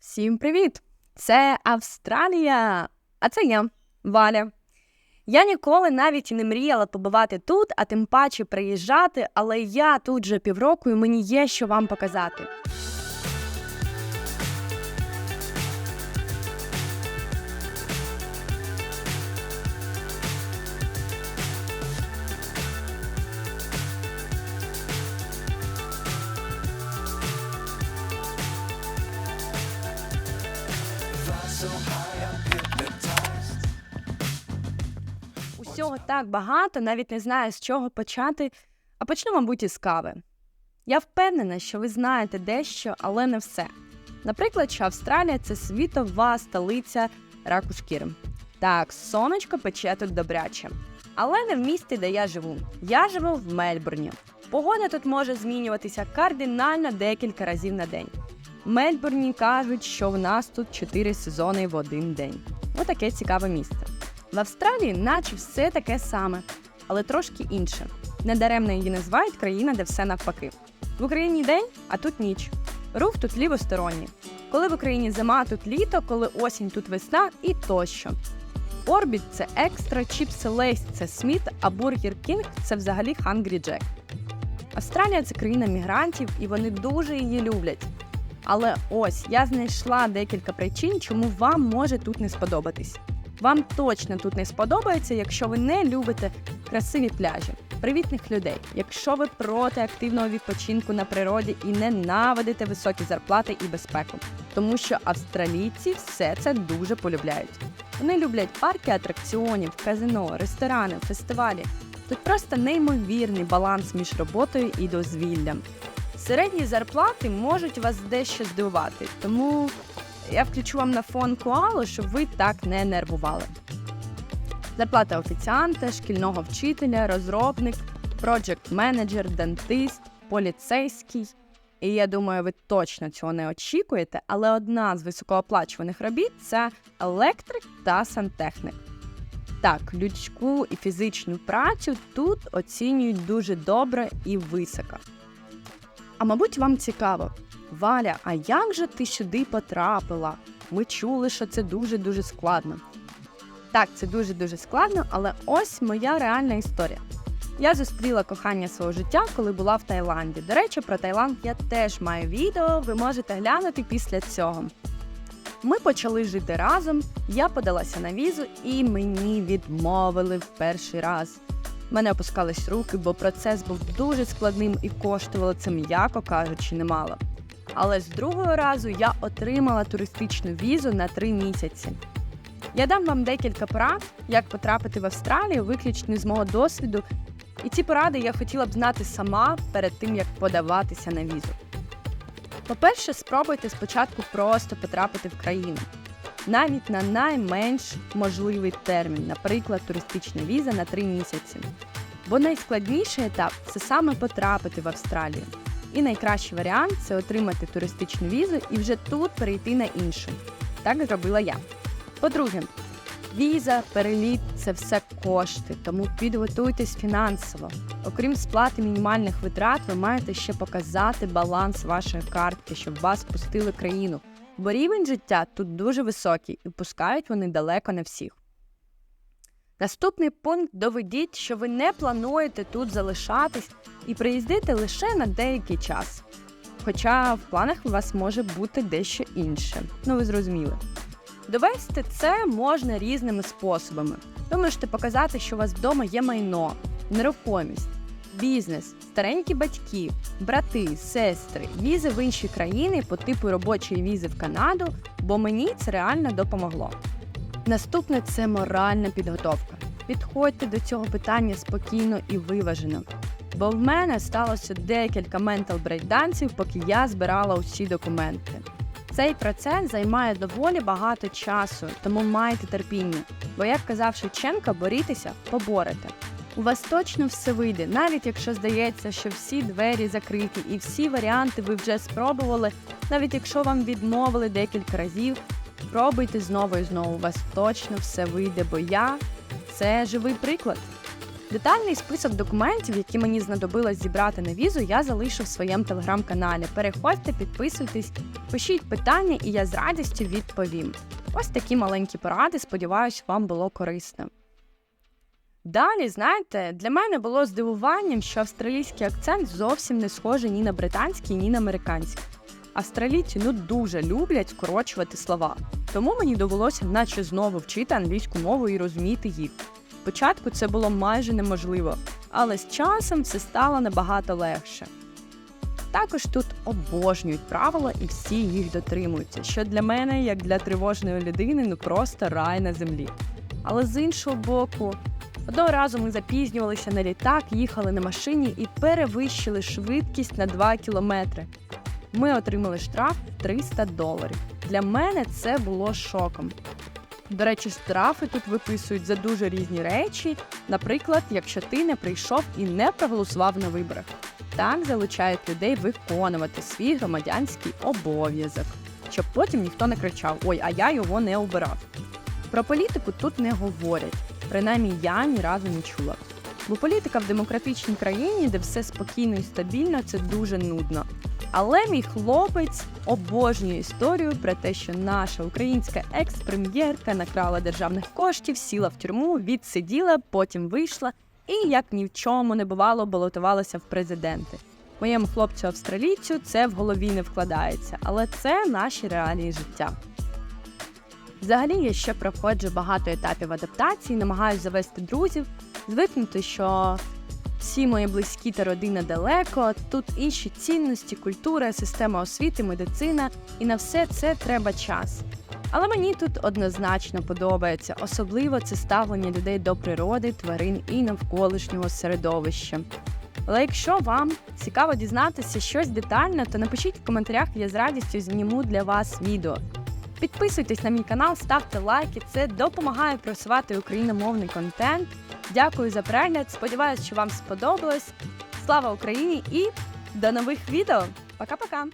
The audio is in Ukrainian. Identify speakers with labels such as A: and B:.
A: Всім привіт! Це Австралія! А це я, Валя. Я ніколи навіть не мріяла побувати тут, а тим паче приїжджати, але я тут вже півроку і мені є що вам показати. Усього так багато, навіть не знаю, з чого почати, а почну, мабуть, із кави. Я впевнена, що ви знаєте дещо, але не все. Наприклад, що Австралія це світова столиця раку шкіри. Так, сонечко пече тут добряче. Але не в місті, де я живу. Я живу в Мельбурні. Погода тут може змінюватися кардинально декілька разів на день. Мельбурні кажуть, що в нас тут 4 сезони в один день. Отаке цікаве місце. В Австралії, наче все таке саме, але трошки інше. Недаремно її називають країна, де все навпаки. В Україні день, а тут ніч. Рух тут лівосторонній. Коли в Україні зима, тут літо, коли осінь, тут весна і тощо. Орбіт це екстра, чіпси Лейс це Сміт, а Бургер Кінг це взагалі Hungry Jack. Австралія це країна мігрантів, і вони дуже її люблять. Але ось я знайшла декілька причин, чому вам може тут не сподобатись. Вам точно тут не сподобається, якщо ви не любите красиві пляжі, привітних людей, якщо ви проти активного відпочинку на природі і ненавидите високі зарплати і безпеку, тому що австралійці все це дуже полюбляють. Вони люблять парки атракціонів, казино, ресторани, фестивалі. Тут просто неймовірний баланс між роботою і дозвіллям. Середні зарплати можуть вас дещо здивувати, тому я включу вам на фон коалу, щоб ви так не нервували. Зарплата офіціанта, шкільного вчителя, розробник, проджект менеджер, дентист, поліцейський. І я думаю, ви точно цього не очікуєте, але одна з високооплачуваних робіт це електрик та сантехнік. Так, людську і фізичну працю тут оцінюють дуже добре і високо. А мабуть, вам цікаво, Валя, а як же ти сюди потрапила? Ми чули, що це дуже-дуже складно. Так, це дуже-дуже складно, але ось моя реальна історія. Я зустріла кохання свого життя, коли була в Таїланді. До речі, про Таїланд я теж маю відео, ви можете глянути після цього. Ми почали жити разом, я подалася на візу, і мені відмовили в перший раз. Мене опускались руки, бо процес був дуже складним і коштувало це, м'яко кажучи, немало. Але з другого разу я отримала туристичну візу на три місяці. Я дам вам декілька порад, як потрапити в Австралію, виключно з мого досвіду. І ці поради я хотіла б знати сама перед тим, як подаватися на візу. По-перше, спробуйте спочатку просто потрапити в країну, навіть на найменш можливий термін, наприклад, туристична віза на три місяці. Бо найскладніший етап це саме потрапити в Австралію. І найкращий варіант це отримати туристичну візу і вже тут перейти на іншу. Так зробила я. По-друге, віза, переліт це все кошти, тому підготуйтесь фінансово. Окрім сплати мінімальних витрат, ви маєте ще показати баланс вашої картки, щоб вас пустили країну. Бо рівень життя тут дуже високий і пускають вони далеко не всіх. Наступний пункт доведіть, що ви не плануєте тут залишатись і приїздити лише на деякий час. Хоча в планах у вас може бути дещо інше. Ну ви зрозуміли. Довести це можна різними способами. Ви можете показати, що у вас вдома є майно, нерухомість, бізнес, старенькі батьки, брати, сестри, візи в інші країни по типу робочої візи в Канаду, бо мені це реально допомогло. Наступне це моральна підготовка. Підходьте до цього питання спокійно і виважено. Бо в мене сталося декілька ментал брейкдансів, поки я збирала усі документи. Цей процес займає доволі багато часу, тому майте терпіння. Бо, як казав Шевченко, борітеся, поборете. У вас точно все вийде, навіть якщо здається, що всі двері закриті і всі варіанти ви вже спробували, навіть якщо вам відмовили декілька разів, пробуйте знову і знову. У вас точно все вийде, бо я це живий приклад. Детальний список документів, які мені знадобилось зібрати на візу, я залишу в своєму телеграм-каналі. Переходьте, підписуйтесь, пишіть питання, і я з радістю відповім. Ось такі маленькі поради, сподіваюсь, вам було корисно. Далі, знаєте, для мене було здивуванням, що австралійський акцент зовсім не схожий ні на британський, ні на американський. Австралійці ну дуже люблять скорочувати слова, тому мені довелося наче знову вчити англійську мову і розуміти їх. Спочатку це було майже неможливо, але з часом все стало набагато легше. Також тут обожнюють правила і всі їх дотримуються, що для мене, як для тривожної людини, ну просто рай на землі. Але з іншого боку, одного разу ми запізнювалися на літак, їхали на машині і перевищили швидкість на 2 кілометри. Ми отримали штраф 300 доларів. Для мене це було шоком. До речі, штрафи тут виписують за дуже різні речі. Наприклад, якщо ти не прийшов і не проголосував на виборах. Так залучають людей виконувати свій громадянський обов'язок, щоб потім ніхто не кричав Ой, а я його не обирав. Про політику тут не говорять, принаймні я ні разу не чула. Бо політика в демократичній країні, де все спокійно і стабільно, це дуже нудно. Але мій хлопець обожнює історію про те, що наша українська екс-прем'єрка накрала державних коштів, сіла в тюрму, відсиділа, потім вийшла і, як ні в чому не бувало, балотувалася в президенти. Моєму хлопцю австралійцю це в голові не вкладається, але це наші реалії життя. Взагалі я ще проходжу багато етапів адаптації, намагаюся завести друзів, звикнути, що всі мої близькі та родина далеко, тут інші цінності, культура, система освіти, медицина, і на все це треба час. Але мені тут однозначно подобається, особливо це ставлення людей до природи, тварин і навколишнього середовища. Але якщо вам цікаво дізнатися щось детально, то напишіть в коментарях, я з радістю зніму для вас відео. Підписуйтесь на мій канал, ставте лайки, це допомагає просувати україномовний контент. Дякую за перегляд. Сподіваюсь, що вам сподобалось. Слава Україні і до нових відео! Пока-пока!